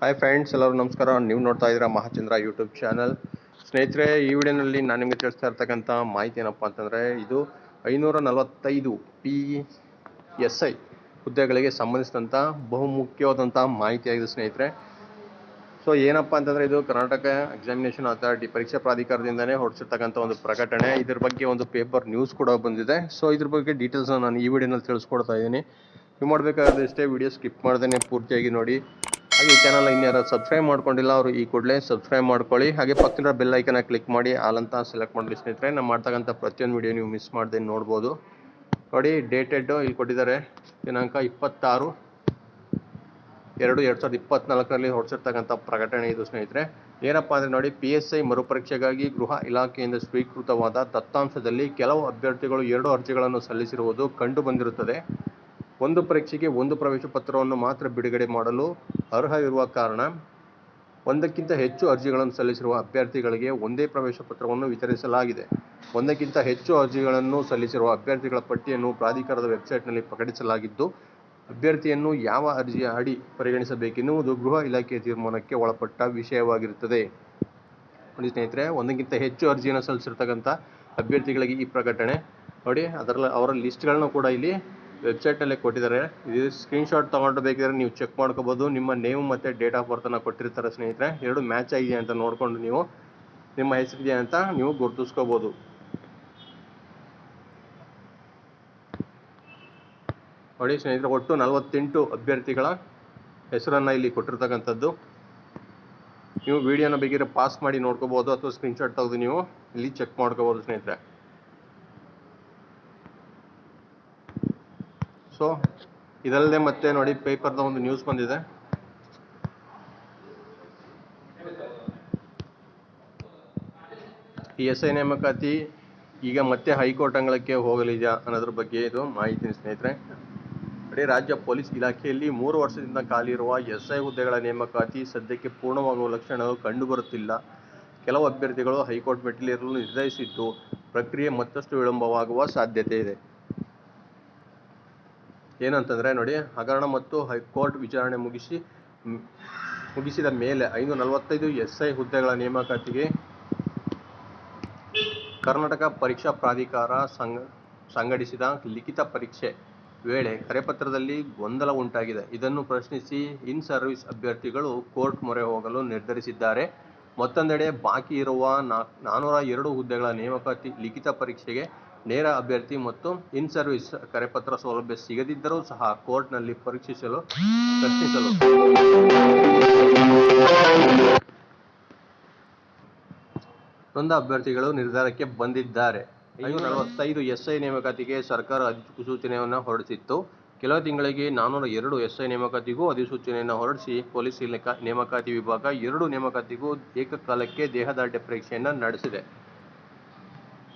Hi friends ಎಲ್ಲರೂ ನಮಸ್ಕಾರ. ನೀವು ನೋಡ್ತಾ ಇದ್ದೀರಾ ಮಹಾಚಂದ್ರ ಯೂಟ್ಯೂಬ್ ಚಾನಲ್ ಸ್ನೇಹಿತರೆ, ಈ ವಿಡಿಯೋನಲ್ಲಿ ನಾನು ನಿಮಗೆ ತಿಳಿಸ್ತಾ ಇರ್ತಕ್ಕಂಥ ಮಾಹಿತಿ ಏನಪ್ಪ ಅಂತಂದರೆ, ಇದು ಐನೂರ ನಲವತ್ತೈದು ಪಿ ಎಸ್ ಐ ಹುದ್ದೆಗಳಿಗೆ ಸಂಬಂಧಿಸಿದಂಥ ಬಹುಮುಖ್ಯವಾದಂಥ ಮಾಹಿತಿಯಾಗಿದೆ ಸ್ನೇಹಿತರೆ. ಸೊ ಏನಪ್ಪ ಅಂತಂದರೆ, ಇದು ಕರ್ನಾಟಕ ಎಕ್ಸಾಮಿನೇಷನ್ ಅಥಾರಿಟಿ ಪರೀಕ್ಷಾ ಪ್ರಾಧಿಕಾರದಿಂದನೇ ಹೊರಡಿಸಿರ್ತಕ್ಕಂಥ ಒಂದು ಪ್ರಕಟಣೆ. ಇದ್ರ ಬಗ್ಗೆ ಒಂದು ಪೇಪರ್ ನ್ಯೂಸ್ ಕೂಡ ಬಂದಿದೆ. ಸೊ ಇದ್ರ ಬಗ್ಗೆ ಡೀಟೇಲ್ಸ್ನ ನಾನು ಈ ವಿಡಿಯೋನಲ್ಲಿ ತಿಳಿಸ್ಕೊಡ್ತಾ ಇದ್ದೀನಿ. ನೀವು ಮಾಡಬೇಕಾದ್ರೆ ಇಷ್ಟೇ ವಿಡಿಯೋ ಸ್ಕಿಪ್ ಮಾಡ್ದೇ ಪೂರ್ತಿಯಾಗಿ ನೋಡಿ. ಹಾಗೆ ಈ ಚಾನಲ್ ಇನ್ಯಾರು ಸಬ್ಸ್ಕ್ರೈಬ್ ಮಾಡ್ಕೊಂಡಿಲ್ಲ, ಅವರು ಈ ಕೂಡಲೇ ಸಬ್ಸ್ಕ್ರೈಬ್ ಮಾಡ್ಕೊಳ್ಳಿ. ಹಾಗೆ ಪಕ್ಕದ ಬೆಲ್ ಐಕನ್ನ ಕ್ಲಿಕ್ ಮಾಡಿ ಆಲಂತ ಸೆಲೆಕ್ಟ್ ಮಾಡಿ ಸ್ನೇಹಿತರೆ. ನಾವು ಮಾಡ್ತಕ್ಕಂಥ ಪ್ರತಿಯೊಂದು ವಿಡಿಯೋ ನೀವು ಮಿಸ್ ಮಾಡದೆ ನೋಡ್ಬೋದು. ನೋಡಿ ಡೇಟೆಡ್ ಇಲ್ಲಿ ಕೊಟ್ಟಿದ್ದಾರೆ. ದಿನಾಂಕ ಇಪ್ಪತ್ತಾರು ಎರಡು ಎರಡು ಸಾವಿರದ ಇಪ್ಪತ್ನಾಲ್ಕರಲ್ಲಿ ಹೊರಡಿಸಿರ್ತಕ್ಕಂಥ ಪ್ರಕಟಣೆ ಇದು ಸ್ನೇಹಿತರೆ. ಏನಪ್ಪ ಅಂದರೆ ನೋಡಿ ಪಿ ಎಸ್ ಐ ಮರುಪರೀಕ್ಷೆಗಾಗಿ ಗೃಹ ಇಲಾಖೆಯಿಂದ ಸ್ವೀಕೃತವಾದ ದತ್ತಾಂಶದಲ್ಲಿ ಕೆಲವು ಅಭ್ಯರ್ಥಿಗಳು ಎರಡು ಅರ್ಜಿಗಳನ್ನು ಸಲ್ಲಿಸಿರುವುದು ಕಂಡು ಬಂದಿರುತ್ತದೆ. ಒಂದು ಪರೀಕ್ಷೆಗೆ ಒಂದು ಪ್ರವೇಶ ಪತ್ರವನ್ನು ಮಾತ್ರ ಬಿಡುಗಡೆ ಮಾಡಲು ಅರ್ಹ ಇರುವ ಕಾರಣ ಒಂದಕ್ಕಿಂತ ಹೆಚ್ಚು ಅರ್ಜಿಗಳನ್ನು ಸಲ್ಲಿಸಿರುವ ಅಭ್ಯರ್ಥಿಗಳಿಗೆ ಒಂದೇ ಪ್ರವೇಶ ಪತ್ರವನ್ನು ವಿತರಿಸಲಾಗಿದೆ. ಒಂದಕ್ಕಿಂತ ಹೆಚ್ಚು ಅರ್ಜಿಗಳನ್ನು ಸಲ್ಲಿಸಿರುವ ಅಭ್ಯರ್ಥಿಗಳ ಪಟ್ಟಿಯನ್ನು ಪ್ರಾಧಿಕಾರದ ವೆಬ್ಸೈಟ್ನಲ್ಲಿ ಪ್ರಕಟಿಸಲಾಗಿದ್ದು, ಅಭ್ಯರ್ಥಿಯನ್ನು ಯಾವ ಅರ್ಜಿಯ ಅಡಿ ಪರಿಗಣಿಸಬೇಕೆನ್ನುವುದು ಗೃಹ ಇಲಾಖೆಯ ತೀರ್ಮಾನಕ್ಕೆ ಒಳಪಟ್ಟ ವಿಷಯವಾಗಿರುತ್ತದೆ. ನೋಡಿ ಸ್ನೇಹಿತರೆ, ಒಂದಕ್ಕಿಂತ ಹೆಚ್ಚು ಅರ್ಜಿಯನ್ನು ಸಲ್ಲಿಸಿರ್ತಕ್ಕಂಥ ಅಭ್ಯರ್ಥಿಗಳಿಗೆ ಈ ಪ್ರಕಟಣೆ ನೋಡಿ ಅದರಲ್ಲಿ ಅವರ ಲಿಸ್ಟ್ಗಳನ್ನು ಕೂಡ ಇಲ್ಲಿ ವೆಬ್ಸೈಟಲ್ಲೇ ಕೊಟ್ಟಿದ್ದಾರೆ. ಇದು ಸ್ಕ್ರೀನ್ಶಾಟ್ ತೊಗೊಂಡು ಬೇಕಿದ್ರೆ ನೀವು ಚೆಕ್ ಮಾಡ್ಕೋಬೋದು. ನಿಮ್ಮ ನೇಮ್ ಮತ್ತು ಡೇಟ್ ಆಫ್ ಬರ್ತನ್ನು ಕೊಟ್ಟಿರ್ತಾರೆ ಸ್ನೇಹಿತರೆ. ಎರಡು ಮ್ಯಾಚ್ ಆಗಿದೆ ಅಂತ ನೋಡಿಕೊಂಡು ನೀವು ನಿಮ್ಮ ಹೆಸರಿದೆ ಅಂತ ನೀವು ಗುರುತಿಸ್ಕೋಬೋದು. ನೋಡಿ ಸ್ನೇಹಿತರೆ, ಒಟ್ಟು ನಲವತ್ತೆಂಟು ಅಭ್ಯರ್ಥಿಗಳ ಹೆಸರನ್ನು ಇಲ್ಲಿ ಕೊಟ್ಟಿರ್ತಕ್ಕಂಥದ್ದು. ನೀವು ವಿಡಿಯೋನ ಬೇಕಿದ್ರೆ ಪಾಸ್ ಮಾಡಿ ನೋಡ್ಕೋಬೋದು ಅಥವಾ ಸ್ಕ್ರೀನ್ಶಾಟ್ ತೆಗೆದು ನೀವು ಇಲ್ಲಿ ಚೆಕ್ ಮಾಡ್ಕೋಬೋದು ಸ್ನೇಹಿತರೆ. ಸೊ ಇದಲ್ಲದೆ ಮತ್ತೆ ನೋಡಿ ಪೇಪರ್ದ ಒಂದು ನ್ಯೂಸ್ ಬಂದಿದೆ. ಈ ಎಸ್ ಐ ನೇಮಕಾತಿ ಈಗ ಮತ್ತೆ ಹೈಕೋರ್ಟ್ ಅಂಗಳಕ್ಕೆ ಹೋಗಲಿದೆಯಾ ಅನ್ನೋದ್ರ ಬಗ್ಗೆ ಇದು ಮಾಹಿತಿ ಸ್ನೇಹಿತರೆ. ನೋಡಿ, ರಾಜ್ಯ ಪೊಲೀಸ್ ಇಲಾಖೆಯಲ್ಲಿ ಮೂರು ವರ್ಷದಿಂದ ಖಾಲಿ ಇರುವ ಎಸ್ ಐ ಹುದ್ದೆಗಳ ನೇಮಕಾತಿ ಸದ್ಯಕ್ಕೆ ಪೂರ್ಣವಾಗುವ ಲಕ್ಷಣಗಳು ಕಂಡುಬರುತ್ತಿಲ್ಲ. ಕೆಲವು ಅಭ್ಯರ್ಥಿಗಳು ಹೈಕೋರ್ಟ್ ಮೆಟ್ಟಿಲೇರಲು ನಿರ್ಧರಿಸಿದ್ದು, ಪ್ರಕ್ರಿಯೆ ಮತ್ತಷ್ಟು ವಿಳಂಬವಾಗುವ ಸಾಧ್ಯತೆ ಇದೆ. ಏನಂತಂದ್ರೆ ನೋಡಿ, ಹಗರಣ ಮತ್ತು ಹೈಕೋರ್ಟ್ ವಿಚಾರಣೆ ಮುಗಿಸಿ ಮುಗಿಸಿದ ಮೇಲೆ ಐನೂರ ನಲವತ್ತೈದು ಎಸ್ ಐ ಹುದ್ದೆಗಳ ನೇಮಕಾತಿಗೆ ಕರ್ನಾಟಕ ಪರೀಕ್ಷಾ ಪ್ರಾಧಿಕಾರ ಸಂಘ, ಸಂಘಟಿಸಿದ ಲಿಖಿತ ಪರೀಕ್ಷೆ ವೇಳೆ ಕರೆಪತ್ರದಲ್ಲಿ ಗೊಂದಲ ಉಂಟಾಗಿದೆ. ಇದನ್ನು ಪ್ರಶ್ನಿಸಿ ಇನ್ ಸರ್ವಿಸ್ ಅಭ್ಯರ್ಥಿಗಳು ಕೋರ್ಟ್ ಮೊರೆ ಹೋಗಲು ನಿರ್ಧರಿಸಿದ್ದಾರೆ. ಮತ್ತೊಂದೆಡೆ ಬಾಕಿ ಇರುವ ನಾ ನಾನ್ನೂರ ಎರಡು ಹುದ್ದೆಗಳ ನೇಮಕಾತಿ ಲಿಖಿತ ಪರೀಕ್ಷೆಗೆ ನೇರ ಅಭ್ಯರ್ಥಿ ಮತ್ತು ಇನ್ ಸರ್ವಿಸ್ ಕರೆಪತ್ರ ಸೌಲಭ್ಯ ಸಿಗದಿದ್ದರೂ ಸಹ ಕೋರ್ಟ್ನಲ್ಲಿ ಪರೀಕ್ಷಿಸಲು ಪ್ರಶ್ನಿಸಲು ನೊಂದ ಅಭ್ಯರ್ಥಿಗಳು ನಿರ್ಧಾರಕ್ಕೆ ಬಂದಿದ್ದಾರೆ. ಐನೂರ ನಲವತ್ತೈದು ಎಸ್ಐ ನೇಮಕಾತಿಗೆ ಸರ್ಕಾರ ಅಧಿಸೂಚನೆಯನ್ನು ಹೊರಡಿಸಿತ್ತು. ಕೆಲವು ತಿಂಗಳಿಗೆ ನಾನ್ನೂರ ಎರಡು ಎಸ್ಐ ನೇಮಕಾತಿಗೂ ಅಧಿಸೂಚನೆಯನ್ನು ಹೊರಡಿಸಿ ಪೊಲೀಸ್ ಇಲಾಖೆ ನೇಮಕಾತಿ ವಿಭಾಗ ಎರಡು ನೇಮಕಾತಿಗೂ ಏಕಕಾಲಕ್ಕೆ ದೇಹದಾಢ್ಯ ಪರೀಕ್ಷೆಯನ್ನು ನಡೆಸಿದೆ.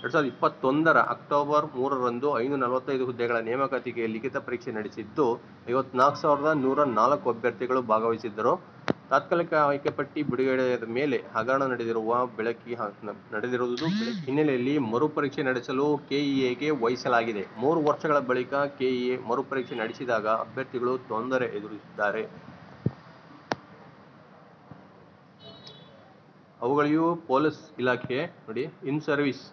ಎರಡ್ ಸಾವಿರದ ಇಪ್ಪತ್ತೊಂದರ ಅಕ್ಟೋಬರ್ ಮೂರರಂದು ಐನೂರ ನಲವತ್ತೈದು ಹುದ್ದೆಗಳ ನೇಮಕಾತಿಗೆ ಲಿಖಿತ ಪರೀಕ್ಷೆ ನಡೆಸಿದ್ದು, ಐವತ್ನಾಲ್ಕು ಸಾವಿರದ ನೂರ ನಾಲ್ಕು ಅಭ್ಯರ್ಥಿಗಳು ಭಾಗವಹಿಸಿದ್ದರು. ತಾತ್ಕಾಲಿಕ ಆಯ್ಕೆ ಪಟ್ಟಿ ಬಿಡುಗಡೆಯಾದ ಮೇಲೆ ಹಗರಣ ನಡೆದಿರುವ ಬೆಳಕಿ ನಡೆದಿರುವುದು ಹಿನ್ನೆಲೆಯಲ್ಲಿ ಮರುಪರೀಕ್ಷೆ ನಡೆಸಲು ಕೆಇಎಗೆ ವಹಿಸಲಾಗಿದೆ. ಮೂರು ವರ್ಷಗಳ ಬಳಿಕ ಕೆಇಎ ಮರುಪರೀಕ್ಷೆ ನಡೆಸಿದಾಗ ಅಭ್ಯರ್ಥಿಗಳು ತೊಂದರೆ ಎದುರಿಸಿದ್ದಾರೆ. ಅವುಗಳಿಗೂ ಪೊಲೀಸ್ ಇಲಾಖೆ, ನೋಡಿ ಇನ್ ಸರ್ವಿಸ್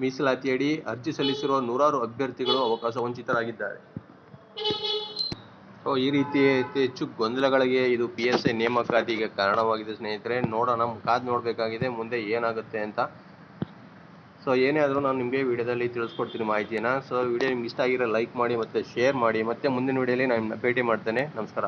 ಮೀಸಲಾತಿಯಡಿ ಅರ್ಜಿ ಸಲ್ಲಿಸಿರುವ ನೂರಾರು ಅಭ್ಯರ್ಥಿಗಳು ಅವಕಾಶ ವಂಚಿತರಾಗಿದ್ದಾರೆ. ಸೊ, ಈ ರೀತಿ ಹೆಚ್ಚು ಗೊಂದಲಗಳಿಗೆ ಇದು ಪಿ ಎಸ್ ಐ ನೇಮಕಾತಿಗೆ ಕಾರಣವಾಗಿದೆ ಸ್ನೇಹಿತರೆ. ನೋಡೋಣ, ಕಾದು ನೋಡಬೇಕಾಗಿದೆ, ಮುಂದೆ ಏನಾಗುತ್ತೆ ಅಂತ. ಸೊ, ಏನೇ ಆದರೂ ನಾನು ನಿಮಗೆ ವಿಡಿಯೋದಲ್ಲಿ ತಿಳಿಸ್ಕೊಡ್ತೀನಿ ಮಾಹಿತಿನ ಸೊ, ವಿಡಿಯೋ ನಿಮ್ಗೆ ಇಷ್ಟ ಆಗಿರೋ ಲೈಕ್ ಮಾಡಿ ಮತ್ತು ಶೇರ್ ಮಾಡಿ. ಮತ್ತೆ ಮುಂದಿನ ವಿಡಿಯೋಲಿ ನಾನು ಭೇಟಿ ಮಾಡ್ತೇನೆ. ನಮಸ್ಕಾರ.